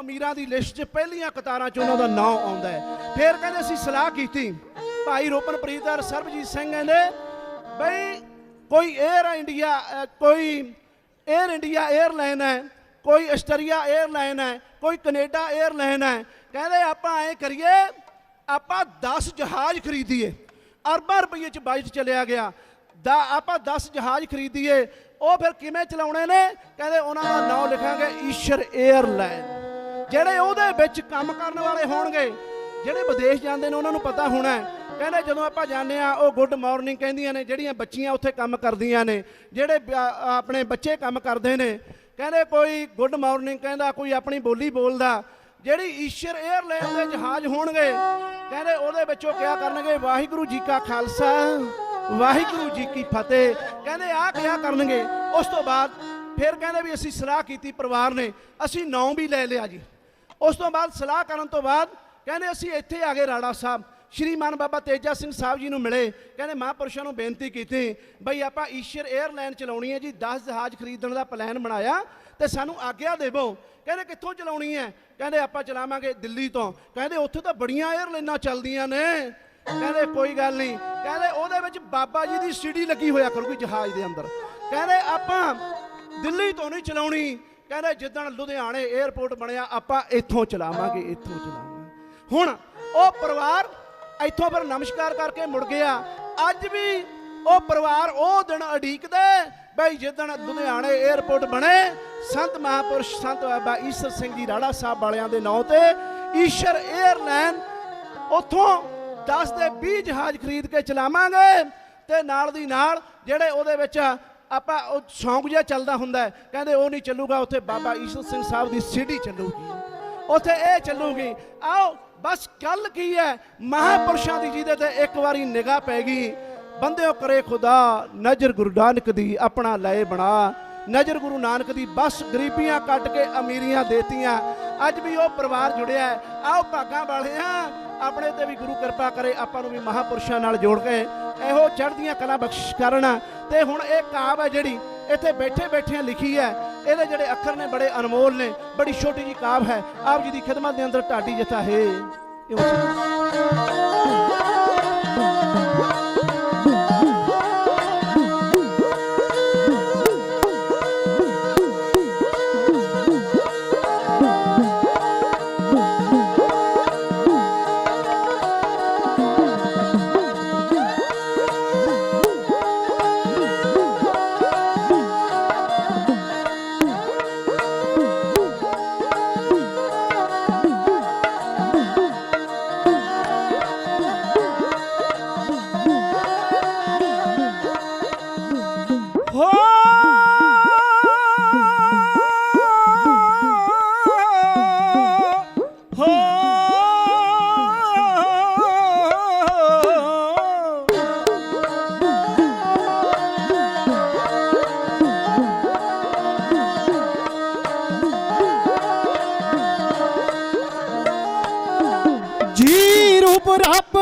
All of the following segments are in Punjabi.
ਅਮੀਰਾਂ ਦੀ ਲਿਸਟ 'ਚ ਪਹਿਲੀਆਂ ਕਤਾਰਾਂ 'ਚ ਉਹਨਾਂ ਦਾ ਨਾਮ ਆਉਂਦਾ ਹੈ। ਫਿਰ ਕਹਿੰਦੇ ਅਸੀਂ ਸਲਾਹ ਕੀਤੀ। ਭਾਈ ਰੋਪਨਪ੍ਰੀਤ ਔਰ ਸਰਬਜੀਤ ਸਿੰਘ ਕਹਿੰਦੇ, ਬਈ ਕੋਈ 에ਅਰ ਇੰਡੀਆ ਕੋਈ 에ਅਰ ਇੰਡੀਆ 에ਅਰਲਾਈਨ ਹੈ, ਕੋਈ ਆਸਟਰੀਆ 에ਅਰਲਾਈਨ ਹੈ, ਕੋਈ ਕੈਨੇਡਾ 에ਅਰਲਾਈਨ ਹੈ। ਕਹਿੰਦੇ ਆਪਾਂ ਐਂ ਕਰੀਏ, ਆਪਾਂ 10 ਜਹਾਜ਼ ਖਰੀਦੀਏ। ਅਰਬਾਂ ਰੁਪਏ ਚ ਬਜਟ ਚਲਿਆ ਗਿਆ। ਦਾ ਆਪਾਂ 10 ਜਹਾਜ਼ ਖਰੀਦੀਏ। ਉਹ ਫਿਰ ਕਿਵੇਂ ਚਲਾਉਣੇ ਨੇ? ਕਹਿੰਦੇ ਉਹਨਾਂ ਦਾ ਨਾਮ ਲਿਖਾਂਗੇ ਈਸ਼ਰ 에ਅਰਲਾਈਨ ਜਿਹੜੇ ਉਹਦੇ ਵਿੱਚ ਕੰਮ ਕਰਨ ਵਾਲੇ ਹੋਣਗੇ, ਜਿਹੜੇ ਵਿਦੇਸ਼ ਜਾਂਦੇ ਨੇ, ਉਹਨਾਂ ਨੂੰ ਪਤਾ ਹੋਣਾ ਕਹਿੰਦੇ ਜਦੋਂ ਆਪਾਂ ਜਾਂਦੇ ਆ ਉਹ ਗੁੱਡ ਮਾਰਨਿੰਗ ਕਹਿੰਦੀਆਂ ਨੇ, ਜਿਹੜੀਆਂ ਬੱਚੀਆਂ ਉੱਥੇ ਕੰਮ ਕਰਦੀਆਂ ਨੇ, ਜਿਹੜੇ ਬ- ਆਪਣੇ ਬੱਚੇ ਕੰਮ ਕਰਦੇ ਨੇ, ਕਹਿੰਦੇ ਕੋਈ ਗੁੱਡ ਮਾਰਨਿੰਗ ਕਹਿੰਦਾ, ਕੋਈ ਆਪਣੀ ਬੋਲੀ ਬੋਲਦਾ, ਜਿਹੜੀ ਈਸ਼ਰ 에ਅਰਲਾਈਨ ਦੇ ਜਹਾਜ਼ ਹੋਣਗੇ, ਕਹਿੰਦੇ ਉਹਦੇ ਵਿੱਚੋਂ ਕਿਆ ਕਰਨਗੇ? ਵਾਹਿਗੁਰੂ ਜੀ ਕਾ ਖਾਲਸਾ, ਵਾਹਿਗੁਰੂ ਜੀ ਕੀ ਫਤਿਹ। ਕਹਿੰਦੇ ਆਹ ਕਿਆ ਕਰਨਗੇ? ਉਸ ਤੋਂ ਬਾਅਦ ਫਿਰ ਕਹਿੰਦੇ ਵੀ ਅਸੀਂ ਸਲਾਹ ਕੀਤੀ ਪਰਿਵਾਰ ਨੇ, ਅਸੀਂ ਨੌ ਵੀ ਲੈ ਲਿਆ ਜੀ। ਉਸ ਤੋਂ ਬਾਅਦ ਸਲਾਹ ਕਰਨ ਤੋਂ ਬਾਅਦ ਕਹਿੰਦੇ ਅਸੀਂ ਇੱਥੇ ਆ ਗਏ ਰਾੜਾ ਸਾਹਿਬ। ਸ਼੍ਰੀਮਾਨ ਬਾਬਾ ਤੇਜਾ ਸਿੰਘ ਸਾਹਿਬ ਜੀ ਨੂੰ ਮਿਲੇ। ਕਹਿੰਦੇ ਮਹਾਂਪੁਰਸ਼ਾਂ ਨੂੰ ਬੇਨਤੀ ਕੀਤੀ, ਬਈ ਆਪਾਂ ਈਸ਼ਰ 에ਅਰਲਾਈਨ ਚਲਾਉਣੀ ਹੈ ਜੀ 10 ਜਹਾਜ਼ ਖਰੀਦਣ ਦਾ ਪਲਾਨ ਬਣਾਇਆ ਤੇ ਸਾਨੂੰ ਆਗਿਆ ਦੇਵੋ। ਕਹਿੰਦੇ, ਕਿੱਥੋਂ ਚਲਾਉਣੀ ਹੈ? ਕਹਿੰਦੇ, ਆਪਾਂ ਚਲਾਵਾਂਗੇ ਦਿੱਲੀ ਤੋਂ। ਕਹਿੰਦੇ, ਉੱਥੇ ਤਾਂ ਬੜੀਆਂ 에ਅਰਲਾਈਨਾਂ ਚੱਲਦੀਆਂ ਨੇ। ਕਹਿੰਦੇ, ਕੋਈ ਗੱਲ ਨਹੀਂ। ਕਹਿੰਦੇ, ਉਹਦੇ ਵਿੱਚ ਬਾਬਾ ਜੀ ਦੀ ਸੀੜੀ ਲੱਗੀ ਹੋਇਆ ਕਰੂਗੀ ਜਹਾਜ਼ ਦੇ ਅੰਦਰ। ਕਹਿੰਦੇ, ਆਪਾਂ ਦਿੱਲੀ ਤੋਂ ਨਹੀਂ ਚਲਾਉਣੀ। ਕਹਿੰਦੇ ਜਿੱਦਣ ਲੁਧਿਆਣੇ 에ਅਰਪੋਰਟ ਬਣਿਆ, ਆਪਾਂ ਇੱਥੋਂ ਚਲਾਵਾਂਗੇ ਇੱਥੋਂ ਚਲਾਵਾਂਗੇ। ਹੁਣ ਉਹ ਪਰਿਵਾਰ ਇੱਥੋਂ ਫਿਰ ਨਮਸਕਾਰ ਕਰਕੇ ਮੁੜ ਗਿਆ। ਅੱਜ ਵੀ ਉਹ ਪਰਿਵਾਰ ਉਹ ਦਿਨ ਅਡੀਕਦਾ ਬਈ ਜਿੱਦਣ ਲੁਧਿਆਣੇ 에ਅਰਪੋਰਟ ਬਣੇ, ਸੰਤ ਮਹਾਪੁਰਸ਼ ਸੰਤ ਬਾਬਾ ਈਸ਼ਰ ਸਿੰਘ ਜੀ ਰਾੜਾ ਸਾਹਿਬ ਵਾਲਿਆਂ ਦੇ ਨਾਂ ਤੇ ਈਸ਼ਰ 에ਅਰਲਾਈਨ ਉੱਥੋਂ 10 ਦੇ 20 ਜਹਾਜ਼ ਖਰੀਦ ਕੇ ਚਲਾਵਾਂਗੇ ਤੇ ਨਾਲ ਦੀ ਨਾਲ ਜਿਹੜੇ ਉਹਦੇ ਵਿੱਚ ਆਪਾਂ ਉਹ ਸੌਂਗ ਜਿਹਾ ਚੱਲਦਾ ਹੁੰਦਾ ਕਹਿੰਦੇ ਉਹ ਨਹੀਂ ਚੱਲੂਗਾ, ਉੱਥੇ ਬਾਬਾ ਈਸ਼ਰ ਸਿੰਘ ਸਾਹਿਬ ਦੀ ਸਿੱਧੀ ਚੱਲੂਗੀ। ਉੱਥੇ ਇਹ ਚੱਲੂਗੀ। ਆਓ, ਬਸ ਗੱਲ ਕੀ ਹੈ? ਮਹਾਪੁਰਸ਼ਾਂ ਦੀ ਜਿਹਦੇ ਤੇ ਇੱਕ ਵਾਰੀ ਨਿਗਾਹ ਪੈ ਗਈ। ਬੰਦਿਓ ਕਰੇ ਖੁਦਾ, ਨਜ਼ਰ ਗੁਰੂ ਨਾਨਕ ਦੀ ਆਪਣਾ ਲਏ ਬਣਾ। ਨਜ਼ਰ ਗੁਰੂ ਨਾਨਕ ਦੀ ਬਸ ਗਰੀਬੀਆਂ ਕੱਟ ਕੇ ਅਮੀਰੀਆਂ ਦੇਤੀਆਂ। ਅੱਜ ਵੀ ਉਹ ਪਰਿਵਾਰ ਜੁੜਿਆ ਆਓ ਭਾਗਾਂ ਵਾਲੇ ਆ ਆਪਣੇ ਤੇ ਵੀ ਗੁਰੂ ਕਿਰਪਾ ਕਰੇ, ਆਪਾਂ ਨੂੰ ਵੀ ਮਹਾਪੁਰਸ਼ਾਂ ਨਾਲ ਜੋੜ ਕੇ ਇਹੋ ਚੜ੍ਹਦੀਆਂ ਕਲਾ ਬਖਸ਼ਿਸ਼ ਕਰਨ। ਤੇ ਹੁਣ ਇਹ ਕਾਵ ਹੈ ਜਿਹੜੀ ਇੱਥੇ ਬੈਠੇ ਬੈਠਿਆਂ ਲਿਖੀ ਹੈ, ਇਹਦੇ ਜਿਹੜੇ ਅੱਖਰ ਨੇ ਬੜੇ ਅਨਮੋਲ ਨੇ, ਬੜੀ ਛੋਟੀ ਜੀ ਕਾਵ ਹੈ। ਆਪ ਜੀ ਦੀ ਖਿਦਮਤ ਦੇ ਅੰਦਰ ਢਾਡੀ ਜਥਾ ਹੈ। ਇਉਂ ਸੀ।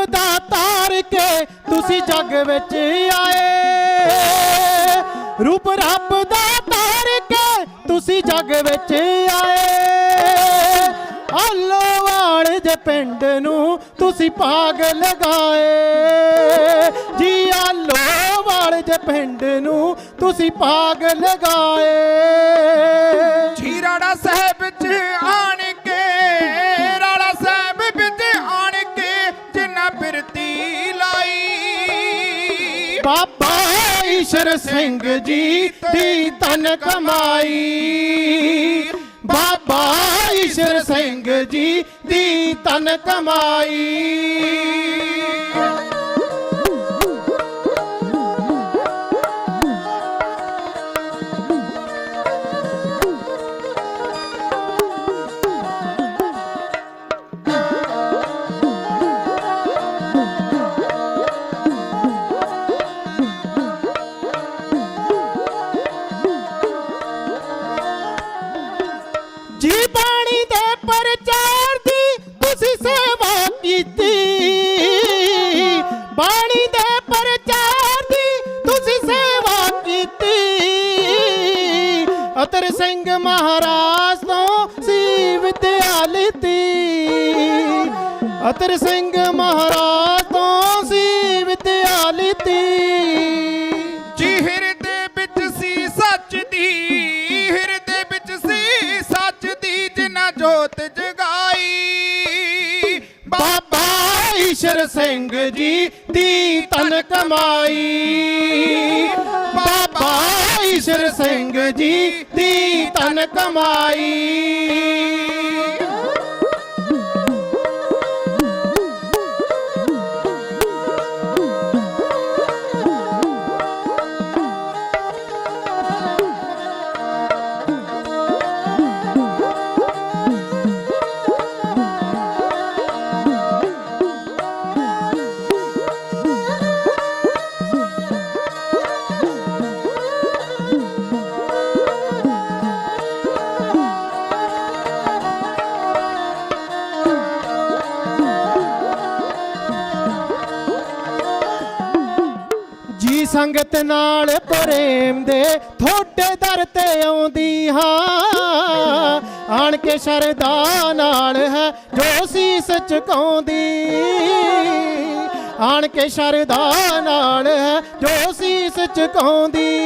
ਦਾ ਤਾਰ ਕੇ ਤੁਸੀਂ ਜੱਗ ਵਿੱਚ ਆਏ। ਰੂਪ ਰੱਬ ਦਾ ਤਾਰ ਕੇ ਤੁਸੀਂ ਜੱਗ ਵਿੱਚ ਆਏ। ਆਲੋਵਾਲ ਦੇ ਪਿੰਡ ਨੂੰ ਤੁਸੀਂ ਭਾਗ ਲਗਾਏ। ਜੀ ਆਲੋਵਾਲ ਦੇ ਪਿੰਡ ਨੂੰ ਤੁਸੀਂ ਭਾਗ ਲਗਾਏ। ਸਿੰਘ ਜੀ ਦੀ ਤਨ ਕਮਾਈ। ਬਾਬਾ ਈਸ਼ਰ ਸਿੰਘ ਜੀ ਦੀ ਤਨ ਕਮਾਈ। ਸਿੰਘ ਮਹਾਰਾਜ ਤੋਂ ਸੀ ਵਿਦਿਆ ਲਿੱਤੀ ਅਤਰ ਸਿੰਘ ਮਹਾਰਾਜ ਤੋਂ ਸੀ ਵਿਦਿਆ ਲਿੱਤੀ ਜੀ ਹਿਰਦੇ ਵਿੱਚ ਸੀ ਸੱਚ ਦੀ ਹਿਰਦੇ ਵਿੱਚ ਸੀ ਸੱਚ ਦੀ ਜਿਨਾ ਜੋਤ ਜਗਾਈ। ਬਾਬਾ ਈਸ਼ਰ ਸਿੰਘ ਜੀ ਦੀ ਤਨ ਕਮਾਈ। ਬਾਬਾ ਈਸ਼ਰ ਸਿੰਘ ਜੀ ਦੀ ਤਨ ਕਮਾਈ। ਸੰਗਤ ਨਾਲ ਪ੍ਰੇਮ ਦੇ ਥੋੜੇ ਦਰ ਤੇ ਆਉਂਦੀ ਹਾਂ। ਆਣ ਕੇ ਸ਼ਰਦਾ ਨਾਲ ਹੈ, ਜੋ ਸੀਸ ਝੁਕਾਉਂਦੀ। ਆਣ ਕੇ ਸ਼ਰਦਾ ਨਾਲ ਹੈ, ਜੋ ਸੀਸ ਝੁਕਾਉਂਦੀ।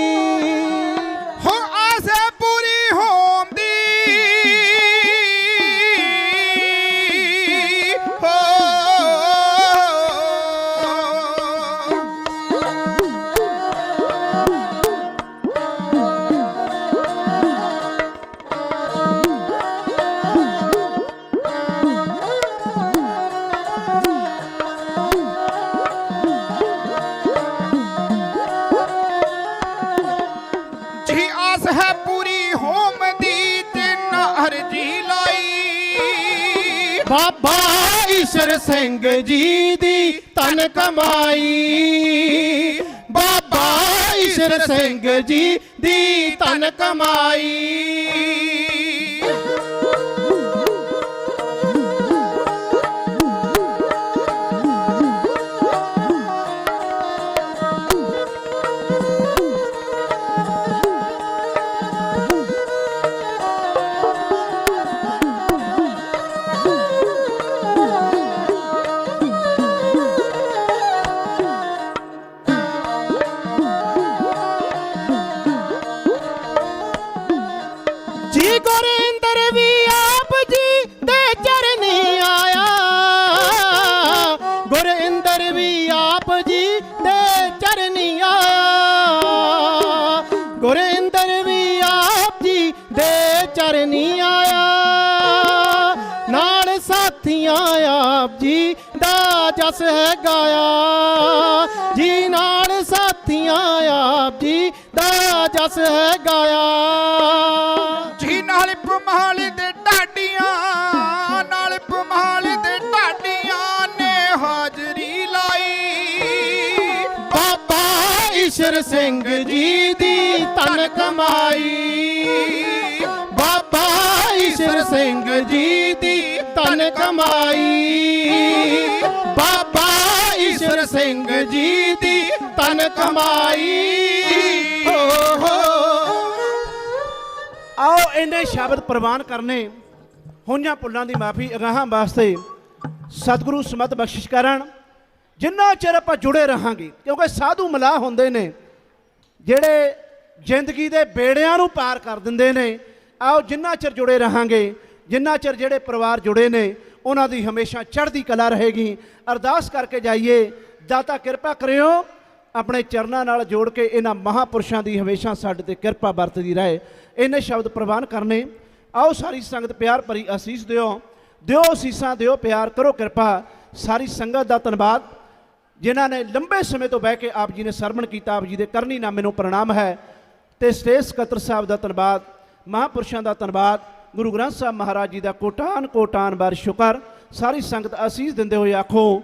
ਹੋਮ ਦੀ ਤਿੰਨ ਅਰਜੀ ਲਾਈ। ਬਾਬਾ ਈਸ਼ਰ ਸਿੰਘ ਜੀ ਦੀ ਤਨ ਕਮਾਈ। ਬਾਬਾ ਈਸ਼ਰ ਸਿੰਘ ਜੀ ਦੀ ਤਨ ਕਮਾਈ। ਜਸ ਹੈ ਗਾਇਆ। ਜੀ ਨਾਲ ਸਾਥੀਆਂ ਆਪ ਜੀ ਦਾ ਜਸ ਹੈ ਗਾਇਆ। ਜੀ ਨਾਲ ਪਮਾਲ ਦੇ ਢਾਡੀਆਂ ਨਾਲ ਪਮਾਲ ਦੇ ਢਾਡੀਆਂ ਨੇ ਹਾਜ਼ਰੀ ਲਾਈ। ਬਾਬਾ ਈਸ਼ਰ ਸਿੰਘ ਜੀ ਦੀ ਤਨ ਕਮਾਈ। ਕਮਾਈ। ਹੋ ਹੋ ਆਓ ਇਹਨੇ ਸ਼ਬਦ ਪ੍ਰਵਾਨ ਕਰਨੇ। ਹੋਈਆਂ ਪੁੱਲਾਂ ਦੀ ਮਾਫੀ ਅਗਾਹਾਂ ਵਾਸਤੇ ਸਤਿਗੁਰੂ ਸਮਤ ਬਖਸ਼ਿਸ਼ ਕਰਨ। ਜਿੰਨਾ ਚਿਰ ਆਪਾਂ ਜੁੜੇ ਰਹਾਂਗੇ, ਕਿਉਂਕਿ ਸਾਧੂ ਮਲਾਹ ਹੁੰਦੇ ਨੇ, ਜਿਹੜੇ ਜ਼ਿੰਦਗੀ ਦੇ ਬੇੜਿਆਂ ਨੂੰ ਪਾਰ ਕਰ ਦਿੰਦੇ ਨੇ, ਆਓ ਜਿੰਨਾ ਚਿਰ ਜੁੜੇ ਰਹਾਂਗੇ, ਜਿੰਨਾ ਚਿਰ ਜਿਹੜੇ ਪਰਿਵਾਰ ਜੁੜੇ ਨੇ, ਉਹਨਾਂ ਦੀ ਹਮੇਸ਼ਾ ਚੜ੍ਹਦੀ ਕਲਾ ਰਹੇਗੀ। ਅਰਦਾਸ ਕਰਕੇ ਜਾਈਏ, ਦਾਤਾ ਕਿਰਪਾ ਕਰਿਓ। ਆਪਣੇ ਚਰਨਾਂ ਨਾਲ ਜੋੜ ਕੇ ਇਹਨਾਂ ਮਹਾਪੁਰਸ਼ਾਂ ਦੀ ਹਮੇਸ਼ਾ ਸਾਡੇ ਤੇ ਕਿਰਪਾ ਵਰਤਦੀ ਰਹੇ। ਇਹਨੇ ਸ਼ਬਦ ਪ੍ਰਵਾਨ ਕਰਨੇ। ਆਓ ਸਾਰੀ ਸੰਗਤ ਪਿਆਰ ਭਰੀ ਅਸੀਸ ਦਿਓ। ਦਿਓ ਅਸੀਸਾਂ, ਦਿਓ ਪਿਆਰ, ਕਰੋ ਕਿਰਪਾ। ਸਾਰੀ ਸੰਗਤ ਦਾ ਧੰਨਵਾਦ। ਜਿਨ੍ਹਾਂ ਨੇ ਲੰਬੇ ਸਮੇਂ ਤੋਂ ਬਹਿ ਕੇ ਆਪ ਜੀ ਨੇ ਸਰਵਣ ਕੀਤਾ, ਆਪ ਜੀ ਦੇ ਕਰਨੀ ਨਾਮੇ ਨੂੰ ਪ੍ਰਣਾਮ ਹੈ। ਤੇ ਸਟੇਜ ਸਕੱਤਰ ਸਾਹਿਬ ਦਾ ਧੰਨਵਾਦ, ਮਹਾਂਪੁਰਸ਼ਾਂ ਦਾ ਧੰਨਵਾਦ, ਗੁਰੂ ਗ੍ਰੰਥ ਸਾਹਿਬ ਮਹਾਰਾਜ ਜੀ ਦਾ ਕੋਟਾਨ ਕੋਟਾਨ ਬਾਰ ਸ਼ੁਕਰ। ਸਾਰੀ ਸੰਗਤ ਅਸੀਸ ਦਿੰਦੇ ਹੋਏ ਆਖੋ